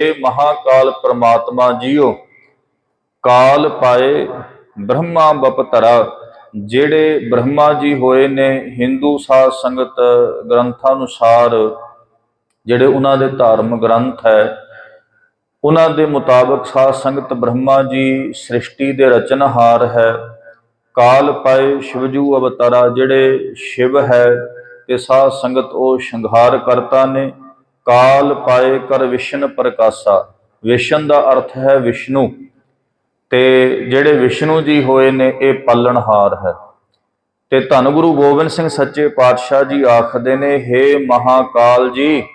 ਇਹ ਮਹਾਕਾਲ ਪ੍ਰਮਾਤਮਾ ਜੀਓ। ਕਾਲ ਪਾਏ ਬ੍ਰਹਮਾ ਬਪਤਰਾ ਜਿਹੜੇ ਬ੍ਰਹਮਾ ਜੀ ਹੋਏ ਨੇ, ਹਿੰਦੂ ਸਾਧ ਸੰਗਤ ਗ੍ਰੰਥਾਂ ਅਨੁਸਾਰ, ਜਿਹੜੇ ਉਹਨਾਂ ਦੇ ਧਾਰਮ ਗ੍ਰੰਥ ਹੈ, ਉਹਨਾਂ ਦੇ ਮੁਤਾਬਕ ਸਾਧ ਸੰਗਤ ਬ੍ਰਹਮਾ ਜੀ ਸ੍ਰਿਸ਼ਟੀ ਦੇ ਰਚਨਹਾਰ ਹੈ। ਕਾਲ ਪਾਏ ਸ਼ਿਵਜੂ ਅਵਤਾਰਾ, ਜਿਹੜੇ ਸ਼ਿਵ ਹੈ, ਤੇ ਸਾਧ ਸੰਗਤ ਉਹ ਸ਼ਿੰਗਾਰ ਕਰਤਾ ਨੇ। ਕਾਲ ਪਾਏ ਕਰ ਵਿਸ਼ਨ ਪ੍ਰਕਾਸ਼ਾ। ਵਿਸ਼ਨ ਦਾ ਅਰਥ ਹੈ ਵਿਸ਼ਨੂੰ। ਤੇ ਜਿਹੜੇ ਵਿਸ਼ਨੂੰ ਜੀ ਹੋਏ ਨੇ, ਇਹ ਪਾਲਣਹਾਰ ਹੈ। ਤੇ ਧੰਨ ਗੁਰੂ ਗੋਬਿੰਦ ਸਿੰਘ ਸੱਚੇ ਪਾਤਸ਼ਾਹ ਜੀ ਆਖਦੇ ਨੇ, ਹੇ ਮਹਾਕਾਲ ਜੀ,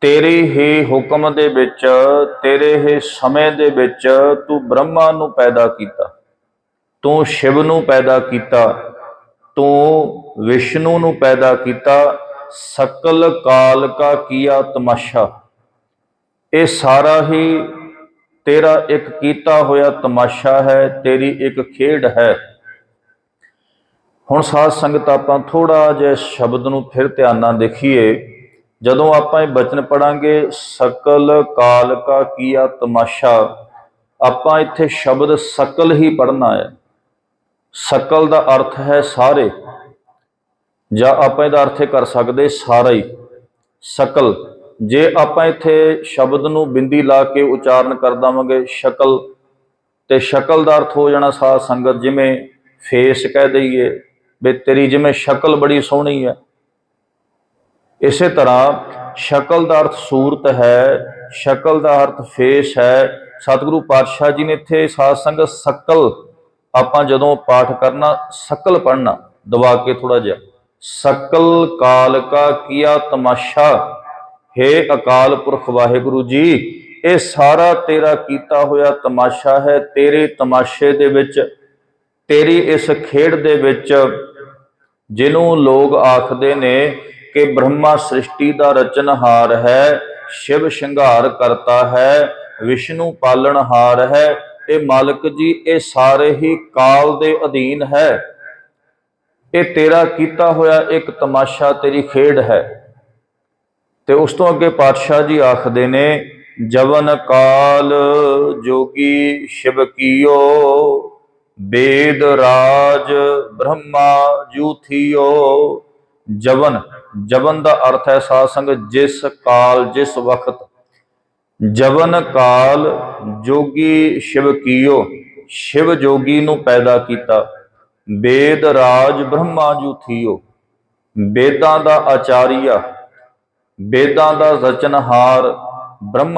ਤੇਰੇ ਹੀ ਹੁਕਮ ਦੇ ਵਿੱਚ, ਤੇਰੇ ਹੀ ਸਮੇਂ ਦੇ ਵਿੱਚ ਤੂੰ ਬ੍ਰਹਮਾ ਨੂੰ ਪੈਦਾ ਕੀਤਾ। ਤੂੰ ਸ਼ਿਵ ਨੂੰ ਪੈਦਾ ਕੀਤਾ। ਤੂੰ ਵਿਸ਼ਨੂੰ ਨੂੰ ਪੈਦਾ ਕੀਤਾ। ਸਕਲ ਕਾਲ ਕਾ ਕੀਆ ਤਮਾਸ਼ਾ। ਇਹ ਸਾਰਾ ਹੀ ਤੇਰਾ ਇੱਕ ਕੀਤਾ ਹੋਇਆ ਤਮਾਸ਼ਾ ਹੈ, ਤੇਰੀ ਇੱਕ ਖੇਡ ਹੈ। ਹੁਣ ਸਾਧ ਸੰਗਤ ਆਪਾਂ ਥੋੜਾ ਜਿਹਾ ਸ਼ਬਦ ਨੂੰ ਫਿਰ ਧਿਆਨ ਨਾਲ ਦੇਖੀਏ। ਜਦੋਂ ਆਪਾਂ ਇਹ ਬਚਨ ਪੜਾਂਗੇ ਸਕਲ ਕਾਲ ਕਾ ਕੀਆ ਤਮਾਸ਼ਾ, ਆਪਾਂ ਇੱਥੇ ਸ਼ਬਦ ਸਕਲ ਹੀ ਪੜਨਾ ਹੈ। ਸਕਲ ਦਾ ਅਰਥ ਹੈ ਸਾਰੇ। ਜਾਂ ਆਪਾਂ ਇਹਦਾ ਅਰਥ ਇਹ ਕਰ ਸਕਦੇ ਸਾਰਾ ਹੀ। ਸਕਲ। ਜੇ ਆਪਾਂ ਇੱਥੇ ਸ਼ਬਦ ਨੂੰ ਬਿੰਦੀ ਲਾ ਕੇ ਉਚਾਰਨ ਕਰ ਦਵਾਂਗੇ, ਸ਼ਕਲ ਤੇ ਸ਼ਕਲ ਦਾ ਅਰਥ ਹੋ ਜਾਣਾ ਸਾਧ ਸੰਗਤ, ਜਿਵੇਂ ਫੇਸ ਕਹਿ ਦਈਏ, ਵੀ ਤੇਰੀ ਜਿਵੇਂ ਸ਼ਕਲ ਬੜੀ ਸੋਹਣੀ ਹੈ। ਇਸੇ ਤਰ੍ਹਾਂ ਸ਼ਕਲ ਦਾ ਅਰਥ ਸੂਰਤ ਹੈ, ਸ਼ਕਲ ਦਾ ਅਰਥ ਫੇਸ ਹੈ। ਸਤਿਗੁਰੂ ਪਾਤਸ਼ਾਹ ਜੀ ਨੇ ਇੱਥੇ ਸਾਧ ਸੰਗਤ ਸਕਲ ਆਪਾਂ ਜਦੋਂ ਪਾਠ ਕਰਨਾ, ਸਕਲ ਪੜਨਾ ਦਬਾ ਕੇ ਥੋੜਾ ਜਿਹਾ। ਸਕਲ ਕਾਲ ਕਾ ਕੀਆ ਤਮਾਸ਼ਾ, ਹੈ ਅਕਾਲ ਪੁਰਖ ਵਾਹਿਗੁਰੂ ਜੀ, ਇਹ ਸਾਰਾ ਤੇਰਾ ਕੀਤਾ ਹੋਇਆ ਤਮਾਸ਼ਾ ਹੈ, ਤੇਰੇ ਤਮਾਸ਼ੇ ਦੇ ਵਿੱਚ, ਤੇਰੀ ਇਸ ਖੇਡ ਦੇ ਵਿੱਚ, ਜਿਹਨੂੰ ਲੋਕ ਆਖਦੇ ਨੇ ਕਿ ਬ੍ਰਹਮਾ ਸ੍ਰਿਸ਼ਟੀ ਦਾ ਰਚਨਹਾਰ ਹੈ, ਸ਼ਿਵ ਸ਼ਿੰਗਾਰ ਕਰਤਾ ਹੈ, ਵਿਸ਼ਨੂੰ ਪਾਲਣਹਾਰ ਹੈ ਇਹ ਮਾਲਕ ਜੀ, ਇਹ ਸਾਰੇ ਹੀ ਕਾਲ ਦੇ ਅਧੀਨ ਹੈ। ਇਹ ਤੇਰਾ ਕੀਤਾ ਹੋਇਆ ਇੱਕ ਤਮਾਸ਼ਾ ਤੇਰੀ ਖੇਡ ਹੈ। ਤੇ ਉਸ ਤੋਂ ਅੱਗੇ ਪਾਤਸ਼ਾਹ ਜੀ ਆਖਦੇ ਨੇ, ਜਵਨ ਕਾਲ ਜੋਗੀ ਸ਼ਿਵ ਕੀਓ ਵੇਦ ਰਾਜ ਬ੍ਰਹਮਾ ਜੂਥੀਓ। ਜਵਨ ਜਵਨ ਦਾ ਅਰਥ ਹੈ ਸਾਧ ਸੰਗਤ ਜਿਸ ਕਾਲ, ਜਿਸ ਵਕਤ। ਜਵਨ ਕਾਲ ਜੋਗੀ ਸ਼ਿਵ ਕੀਓ, ਸ਼ਿਵ ਜੋਗੀ ਨੂੰ ਪੈਦਾ ਕੀਤਾ। ਵੇਦ ਰਾਜ ਬ੍ਰਹਮਾ ਜੂਥੀਓ ਵੇਦਾਂ ਦਾ ਆਚਾਰੀਆ ਵੇਦਾਂ ਦਾ ਰਚਨਹਾਰ ਬ੍ਰਹਮਾ